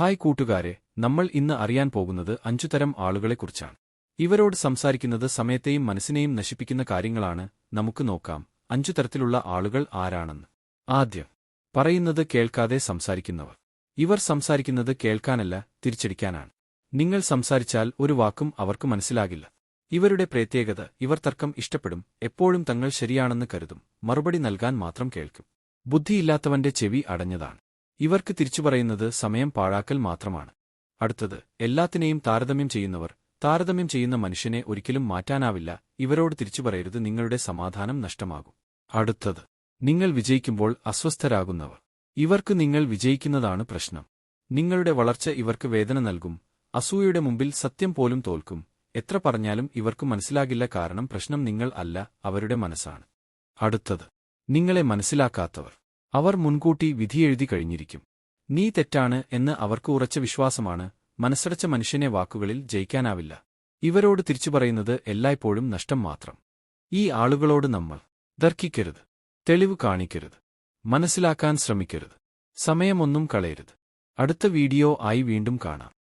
Hi കൂട്ടുകാരെ നമ്മൾ ഇന്ന് അറിയാൻ പോകുന്നത് അഞ്ചുതരം ആളുകളെക്കുറിച്ചാണ്. ഇവരോട് സംസാരിക്കുന്നത് സമയത്തെയും മനസ്സിനെയും നശിപ്പിക്കുന്ന കാര്യങ്ങളാണ്. നമുക്ക് നോക്കാം അഞ്ചു തരത്തിലുള്ള ആളുകൾ ആരാണെന്ന്. ആദ്യം പറയുന്നത് കേൾക്കാതെ സംസാരിക്കുന്നവർ. ഇവർ സംസാരിക്കുന്നത് കേൾക്കാനല്ല തിരിച്ചടിക്കാനാണ്. നിങ്ങൾ സംസാരിച്ചാൽ ഒരു വാക്കും അവർക്ക് മനസ്സിലാകില്ല. ഇവരുടെ പ്രത്യേകത ഇവർ തർക്കം ഇഷ്ടപ്പെടും എപ്പോഴും തങ്ങൾ ശരിയാണെന്ന് കരുതും മറുപടി നൽകാൻ മാത്രം കേൾക്കും. ബുദ്ധിയില്ലാത്തവന്റെ ചെവി അടഞ്ഞതാണ്. ഇവർക്ക് തിരിച്ചു പറയുന്നത് സമയം പാഴാക്കൽ മാത്രമാണ്. അടുത്തത് എല്ലാത്തിനെയും താരതമ്യം ചെയ്യുന്നവർ. താരതമ്യം ചെയ്യുന്ന മനുഷ്യനെ ഒരിക്കലും മാറ്റാനാവില്ല. ഇവരോട് തിരിച്ചു പറയരുത്. നിങ്ങളുടെ സമാധാനം നഷ്ടമാകും. അടുത്തത് നിങ്ങൾ വിജയിക്കുമ്പോൾ അസ്വസ്ഥരാകുന്നവർ. ഇവർക്ക് നിങ്ങൾ വിജയിക്കുന്നതാണ് പ്രശ്നം. നിങ്ങളുടെ വളർച്ച ഇവർക്ക് വേദന നൽകും. അസൂയയുടെ മുമ്പിൽ സത്യം പോലും തോൽക്കും. എത്ര പറഞ്ഞാലും ഇവർക്ക് മനസ്സിലാകില്ല കാരണം പ്രശ്നം നിങ്ങൾ അല്ല അവരുടെ മനസ്സാണ്. അടുത്തത് നിങ്ങളെ മനസ്സിലാക്കാത്തവർ. അവർ മുൻകൂട്ടി വിധിയെഴുതി കഴിഞ്ഞിരിക്കും. നീ തെറ്റാണ് എന്ന് അവർക്ക് ഉറച്ച വിശ്വാസമാണ് മനസ്സടച്ച മനുഷ്യനെ വാക്കുകളിൽ ജയിക്കാനാവില്ല. ഇവരോട് തിരിച്ചു പറയുന്നത് എല്ലായ്പ്പോഴും നഷ്ടം മാത്രം. ഈ ആളുകളോട് നമ്മൾ തർക്കിക്കരുത് തെളിവ് കാണിക്കരുത് മനസ്സിലാക്കാൻ ശ്രമിക്കരുത് സമയമൊന്നും കളയരുത്. അടുത്ത വീഡിയോ ആയി വീണ്ടും കാണാം.